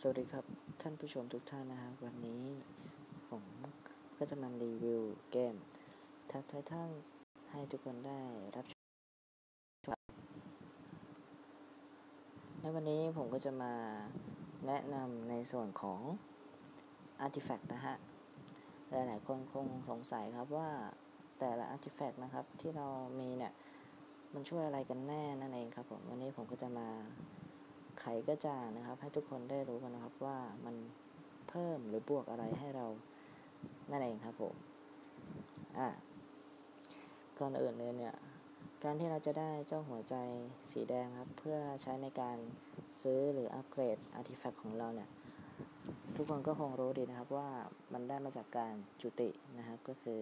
สวัสดีครับท่านผู้ชมทุกท่านนะครับวันนี้ผมก็จะมารีวิวเกมทับไททันให้ทุกคนได้รับชมในวันนี้ผมก็จะมาแนะนำในส่วนของ Artifact นะฮะ หลายๆคนคงสงสัยครับว่าแต่ละ Artifact นะครับที่เรามีเนี่ย มันช่วยอะไรกันแน่นั่นเองครับผม วันนี้ผมก็จะมา ไขกระจ่านะครับ ให้ทุกคนได้รู้กันนะครับว่ามันเพิ่มหรือบวกอะไรให้เรานั่นเองครับผมอะก่อนอื่นเลยเนี่ยการที่เราจะได้เจ้าหัวใจสีแดงครับ เพื่อใช้ในการซื้อหรืออัปเกรดอาร์ติแฟกต์ของเราเนี่ยทุกคนก็คงรู้ดีนะครับว่ามันได้มาจากการจุตินะครับ ก็คือ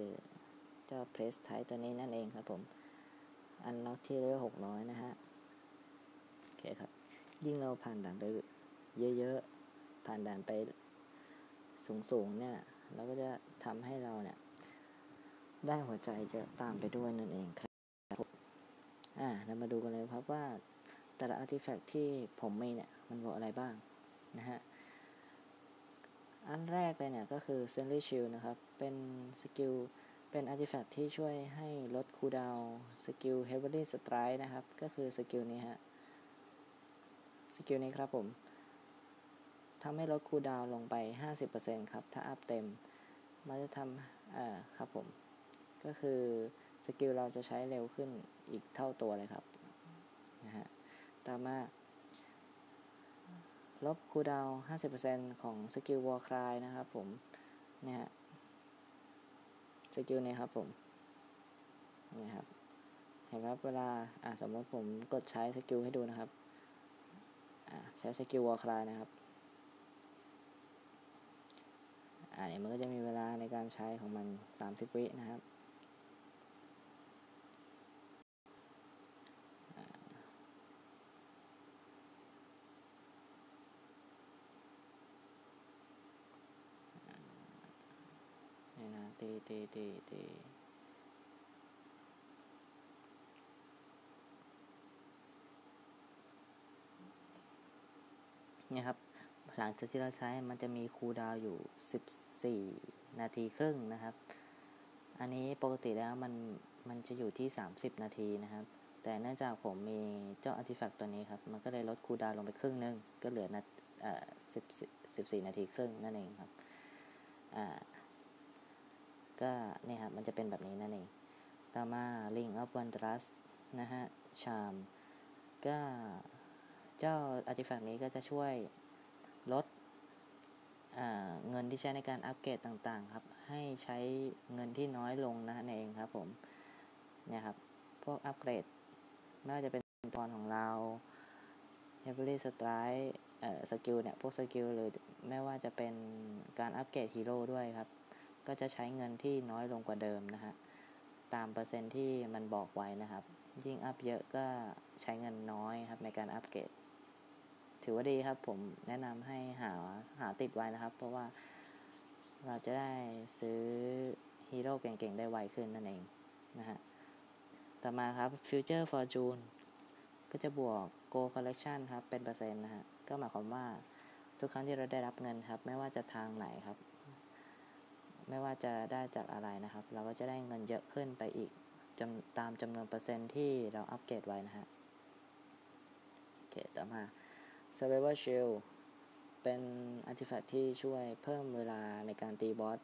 เจ้าเพรสไทตัวนี้นั่นเองครับผม อันล็อกที่เลเวลหกร้อยนะฮะ โอเคครับ ยิ่งเราผ่านด่านไปเยอะๆ ผ่านด่านไปสูงๆ เนี่ย เราก็จะทำให้เราเนี่ย ได้หัวใจเยอะตามไปด้วยนั่นเองครับ อ่า เรามาดูกันเลยครับว่า แต่ละอาร์ติแฟกต์ที่ผมมีเนี่ย มันบอกอะไรบ้างนะฮะ อันแรกเลยเนี่ยก็คือ s e n t r y Shield นะครับ เป็นสกิล เป็นอาร์ติแฟกต์ที่ช่วยให้ลดคูลดาวสกิล Heavily Strike นะครับ ก็คือสกิลนี้ฮะ สกิลนี้ครับผมทำให้ลดคูลดาวน์ลงไป 50%ครับ ถ้าอัพเต็ม มันจะทำอ่าครับผม ก็คือสกิลเราจะใช้เร็วขึ้นอีกเท่าตัวเลยครับนะฮะต่อมาลบคูลดาวน์50%ของสกิลวอลครายนะครับผมเนี่ยฮะสกิลนี้ครับผมนี่ครับ เห็นครับเวลาอ่าสมมติผมกดใช้สกิลให้ดูนะครับ ใช้สกิลวอลคลายนะครับอันนี้มันก็จะมีเวลาในการใช้ของมัน 30 วินะครับนี่นะตีตีตีตี นี่ยครับ หลังจากที่เราใช้มันจะมีคูลดาวอยู่ 14 นาทีครึ่งนะครับ อันนี้ปกติแล้วมันมันจะอยู่ที่ 30 นาทีนะครับ แต่เนื่องจากผมมีเจ้าอาร์ติแฟกต์ตัวนี้ครับ มันก็เลยลดคูลดาวลงไปครึ่งนึง ก็เหลือนาเอ่อ10 14นาทีครึ่งนั่นเองครับ อ่า ก็นี่ครับ มันจะเป็นแบบนี้นั่นเอง ต่อมา Ring of Wondrous นะฮะ ชามก็ เจ้าอาร์ติแฟกต์นี้ก็จะช่วยลดเงินที่ใช้ในการอัปเกรดต่างๆ ครับ ให้ใช้เงินที่น้อยลงนะนั่นเองครับผมเนี่ยครับ พวกอัปเกรดไม่ว่าจะเป็นตอนของเรา Heavily Strike สกิลเนี่ยพวกสกิลหรือไม่ว่าจะเป็นการอัปเกรดฮีโร่ด้วยครับ ก็จะใช้เงินที่น้อยลงกว่าเดิมนะฮะตามเปอร์เซ็นต์ที่มันบอกไว้นะครับ ยิ่งอัพเยอะก็ใช้เงินน้อยครับในการอัปเกรด ถือว่าดีครับ ผมแนะนำให้หาหาติดไว้นะครับ เพราะว่าเราจะได้ซื้อฮีโร่เก่งๆ ได้ไวขึ้นนั่นเองนะฮะ ต่อมาครับ Future Fortune ก็จะบวก Go Collection ครับ เป็นเปอร์เซ็นต์นะฮะ ก็หมายความว่าทุกครั้งที่เราได้รับเงินครับ ไม่ว่าจะทางไหนครับ ไม่ว่าจะได้จากอะไรนะครับ เราก็จะได้เงินเยอะขึ้นไปอีกตามจำนวนเปอร์เซ็นต์ที่เราอัปเกรดไว้นะฮะ โอเค ต่อมา Survivor Shield เป็นอาร์ติแฟกต์ที่ช่วยเพิ่มเวลาในการตีบอส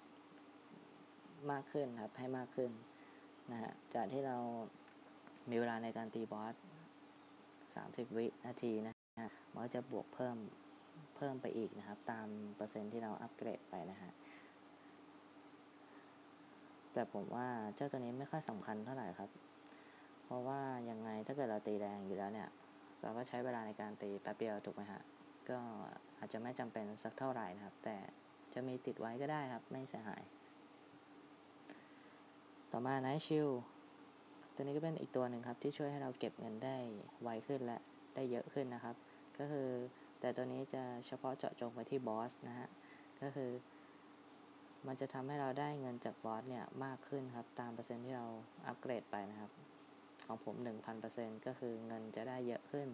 มากขึ้นครับ ให้มากขึ้นนะฮะจากที่เรามีเวลาในการตีบอส30 วินาทีนะฮะมันก็จะบวกเพิ่มเพิ่มไปอีกนะครับ ตามเปอร์เซ็นต์ที่เราอัปเกรดไปนะฮะแต่ผมว่าเจ้าตัวนี้ไม่ค่อยสำคัญเท่าไหร่ครับ เพราะว่ายังไงถ้าเกิดเราตีแรงอยู่แล้วเนี่ย เราก็ใช้เวลาในการตีแป๊บเดียวถูกไหมฮะก็อาจจะไม่จำเป็นสักเท่าไหร่นะครับ แต่จะมีติดไว้ก็ได้ครับ ไม่เสียหาย ต่อมา Night Shield ตัวนี้ก็เป็นอีกตัวหนึ่งครับ ที่ช่วยให้เราเก็บเงินได้ไวขึ้นและได้เยอะขึ้นนะครับ ก็คือแต่ตัวนี้จะเฉพาะเจาะจงไปที่บอสนะฮะก็คือมันจะทำให้เราได้เงินจากบอสเนี่ยมากขึ้นครับ ตามเปอร์เซ็นต์ที่เราอัปเกรดไปนะครับ ของผม 1,000%ก็คือเงินจะได้เยอะขึ้น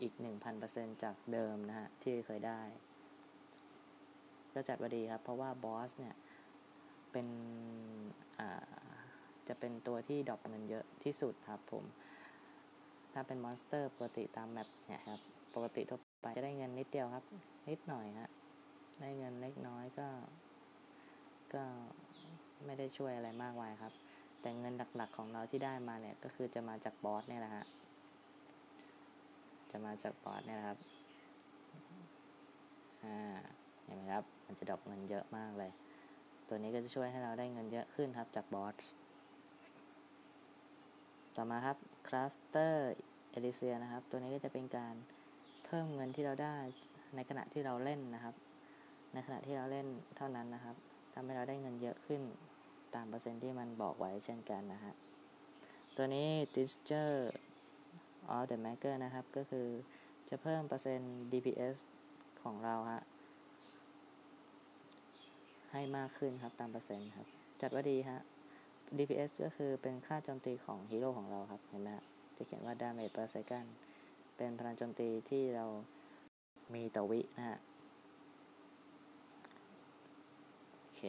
อีก 1,000%จากเดิมนะฮะ ที่เคยได้ ก็จัดว่าดีครับ เพราะว่าบอสเนี่ย เป็นจะเป็นตัวที่ดรอปเงินเยอะที่สุดครับผม ถ้าเป็นมอนสเตอร์ปกติตามแมปเนี่ยครับ ปกติทั่วไปจะได้เงินนิดเดียวครับ นิดหน่อยฮะ ได้เงินเล็กน้อยก็ ก็ไม่ได้ช่วยอะไรมากมายครับ แต่เงินหลักๆของเราที่ได้มาเนี่ยก็คือจะมาจากบอสเนี่ยแหละฮะจะมาจากบอสเนี่ยนะครับอ่าเห็นไหมครับมันจะดรอปเงินเยอะมากเลย ตัวนี้ก็จะช่วยให้เราได้เงินเยอะขึ้นครับจากบอสต่อมาครับ Crafter e l i s i a นะครับ ตัวนี้ก็จะเป็นการเพิ่มเงินที่เราได้ในขณะที่เราเล่นนะครับ ในขณะที่เราเล่นเท่านั้นนะครับทำให้เราได้เงินเยอะขึ้น ตามเปอร์เซ็นต์ที่มันบอกไว้เช่นกันนะฮะ ตัวนี้ d i s t u r of the Maker นะครับ ก็คือจะเพิ่มเปอร์เซ็นต์ DPS ของเราฮะ ให้มากขึ้นครับตามเปอร์เซ็นต์ครับ จัดว่าดีฮะ DPS ก็คือเป็นค่าโจมตีของฮีโร่ของเราครับ เห็นไหมฮะจะเขียนว่า damage per second เป็นพลังโจมตีที่เรามีต่อวินะฮะ โอ เค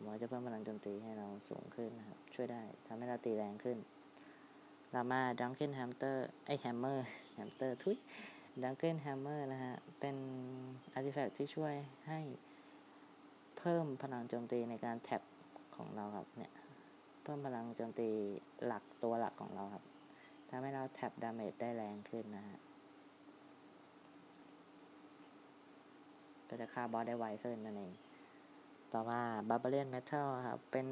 หมอจะเพิ่มพลังโจมตีให้เราสูงขึ้นนะครับ ช่วยได้ทำให้เราตีแรงขึ้นต่อมา Drunken Hamster ไอ้ Hammer Hamster ทุย Drunken Hammer นะฮะ เป็นอาร์ติแฟกต์ที่ช่วยให้เพิ่มพลังโจมตีในการแท็บของเราครับเนี่ยเพิ่มพลังโจมตีหลักตัวหลักของเราครับทำให้เราแท็บดาเมจได้แรงขึ้นนะฮะก็จะฆ่าบอสได้ไวขึ้นนั่นเอง ต่อมา Barbarian Metal ครับ เป็น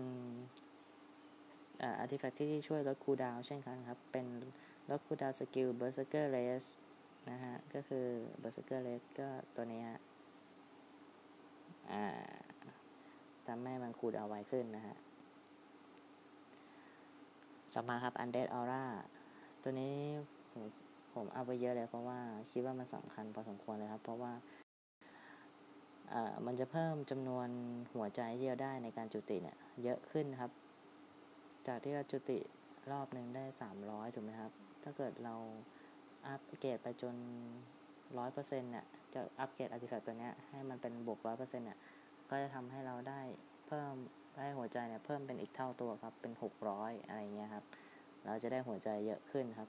อาร์ติแฟกต์ที่ช่วยลดคูลดาวน์เช่นกันครับ เป็นลดคูลดาวน์สกิล Berserker Race นะฮะ ก็คือ Berserker Race ก็ตัวนี้ฮะทำให้มันคูลดาวน์ไวขึ้นนะฮะ ต่อมาครับ Undead Aura ตัวนี้ผมเอาไปเยอะเลยเพราะว่าคิดว่ามันสำคัญพอสมควรเลยครับ เพราะว่า มันจะเพิ่มจำนวนหัวใจที่เราได้ในการจุติเนี่ยเยอะขึ้นครับ จากที่เราจุติรอบหนึ่งได้สามร้อยถูกไหมครับ ถ้าเกิดเราอัปเกรดไปจนร้อยเปอร์เซ็นต์เนี่ยจะอัปเกรดอาร์ติแฟกต์ตัวเนี้ยให้มันเป็นบวกร้อยเปอร์เซ็นต์เนี่ยก็จะทำให้เราได้เพิ่มได้หัวใจเนี่ยเพิ่มเป็นอีกเท่าตัวครับ เป็นหกร้อยอะไรเงี้ยครับ เราจะได้หัวใจเยอะขึ้นครับ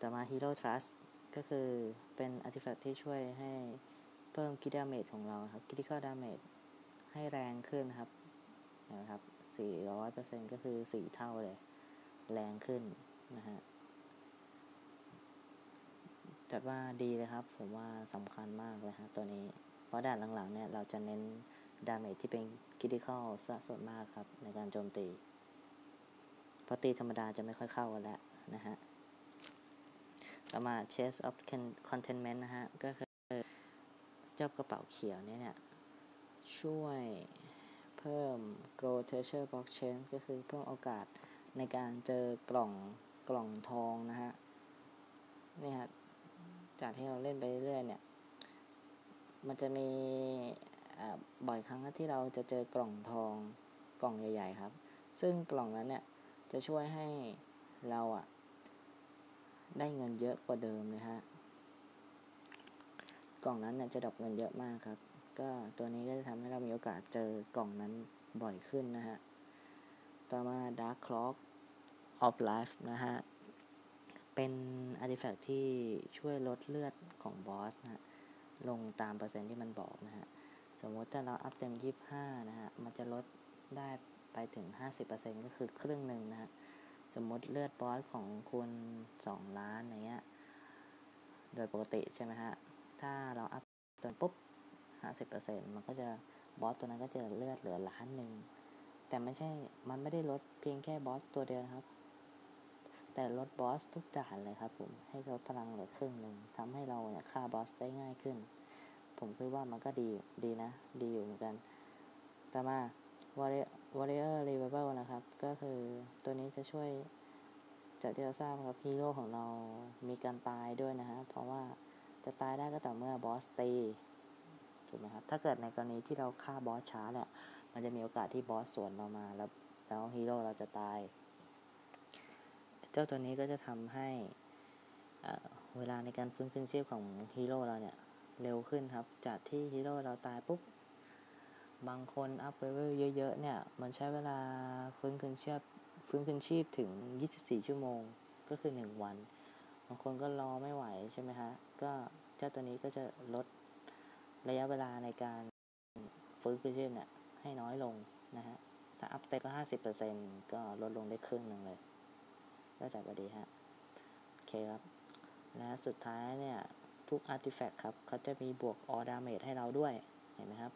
ต่อมา Hero Trust ก็คือเป็นอาร์ติแฟกต์ที่ช่วยให้เพิ่มคิดดาเมจของเราครับคิดที่เข้าดาเมจให้แรงขึ้นครับนะครับ 400%ก็คือ 4 เท่าเลย แรงขึ้นนะฮะจัดว่าดีเลยครับ ผมว่าสำคัญมากเลยฮะตัวนี้ เพราะด่านหลังๆเนี่ยเราจะเน้นดาเมจที่เป็นคิด i เข้าซะส่วนมากครับ ในการโจมตี เพราะตีธรรมดาจะไม่ค่อยเข้ากันแล้วนะฮะ ต่อมา chest of contentment นะฮะ ก็คือเจ้ากระเป๋าเขียวเนี่ยเนี่ย ช่วยเพิ่ม grow treasure box chain ก็คือเพิ่มโอกาสในการเจอกล่องกล่องทองนะฮะ นี่ฮะ จากที่เราเล่นไปเรื่อยๆเนี่ย มันจะมีบ่อยครั้งที่เราจะเจอกล่องทองกล่องใหญ่ ๆ ครับ ซึ่งกล่องนั้นเนี่ย จะช่วยให้เราอะ ได้เงินเยอะกว่าเดิมเลยฮะ กล่องนั้นเนี่ยจะดรอปเงินเยอะมากครับ ก็ตัวนี้ก็จะทำให้เรามีโอกาสเจอกล่องนั้นบ่อยขึ้นนะฮะ ต่อมา Dark Clock of Life นะฮะ เป็นอาร์ติแฟกต์ที่ช่วยลดเลือดของบอสนะฮะ ลงตามเปอร์เซ็นต์ที่มันบอกนะฮะ สมมติถ้าเราอัพเต็ม 25 นะฮะ มันจะลดได้ไปถึง 50%ก็คือครึ่งหนึ่งนะฮะ สมมติเลือดบอสของคุณ2ล้านอย่างเงี้ย โดยปกติใช่ไหมฮะ ถ้าเราอัพจนปุ๊บ50%มันก็จะบอสตัวนั้นก็จะเลือดเหลือล้านหนึ่ง แต่ไม่ใช่ มันไม่ได้ลดเพียงแค่บอสตัวเดียวครับ แต่ลดบอสทุกด่านเลยครับผม ให้ลดพลังเหลือครึ่งหนึ่งทำให้เราเนี่ยฆ่าบอสได้ง่ายขึ้น ผมคิดว่ามันก็ดี ดีนะ ดีอยู่เหมือนกัน ต่อมา Warrior Revival นะครับ ก็คือตัวนี้จะช่วยจากที่เราทราบครับฮีโร่ของเรามีการตายด้วยนะฮะ เพราะว่าจะตายได้ก็ต่อเมื่อบอสตีถูกไหมครับ ถ้าเกิดในกรณีที่เราฆ่าบอสช้าเนี่ยมันจะมีโอกาสที่บอสสวนเรามาแล้วแล้วฮีโร่เราจะตาย เจ้าตัวนี้ก็จะทำให้เวลาในการฟื้นคืนชีพของฮีโร่เราเนี่ยเร็วขึ้นครับ จากที่ฮีโร่เราตายปุ๊บ บางคนอัพเลเวลเยอะๆเนี่ย มันใช้เวลาฟื้นคืนชีพฟื้นคืนชีพถึง 24 ชั่วโมงก็คือ 1 วัน บางคนก็รอไม่ไหวใช่ไหมฮะ ก็เจ้าตัวนี้ก็จะลดระยะเวลาในการฟื้นคืนชีพเนี่ยให้น้อยลงนะฮะ ถ้าอัพเต็ก็ 50%ก็ลดลงได้ครึ่งหนึ่งเลยก็จัดว่าดีฮะ โอเคครับ และสุดท้ายเนี่ย ทุกอาร์ติแฟกต์ครับ เขาจะมีบวกออดาเมจให้เราด้วย เห็นไหมครับ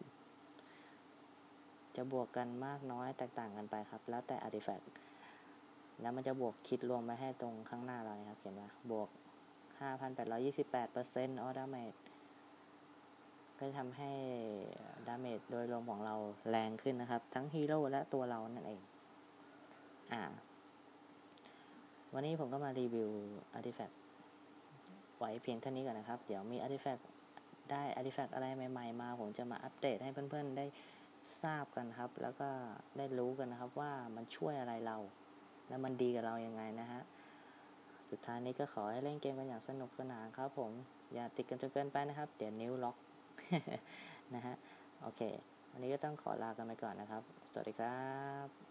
จะบวกกันมากน้อยแตกต่างกันไปครับ แล้วแต่อาร์ติแฟกต์แล้วมันจะบวกคิดรวมไปให้ตรงข้างหน้าเราครับ เห็นไหมบวก 5,828%ออดาเมจก็จะทำให้ดาเมจโดยรวมของเราแรงขึ้นนะครับ ทั้งฮีโร่และตัวเรานั่นเอง อ่า วันนี้ผมก็มารีวิวอาร์ติแฟกต์ไว้เพียงเท่านี้ก่อนนะครับ เดี๋ยวมีอาร์ติแฟกต์ได้อาร์ติแฟกต์อะไรใหม่ ๆ มา ผมจะมาอัปเดตให้เพื่อน ๆ ได้ ทราบกันครับ แล้วก็ได้รู้กันนะครับว่ามันช่วยอะไรเรา และมันดีกับเรายังไงนะฮะสุดท้ายนี้ก็ขอให้เล่นเกมกันอย่างสนุกสนานครับผม อย่าติดกันจนเกินไปนะครับ เดี๋ยวนิ้วล็อกนะฮะโอเค อันนี้ก็ต้องขอลากันไปก่อนนะครับ สวัสดีครับ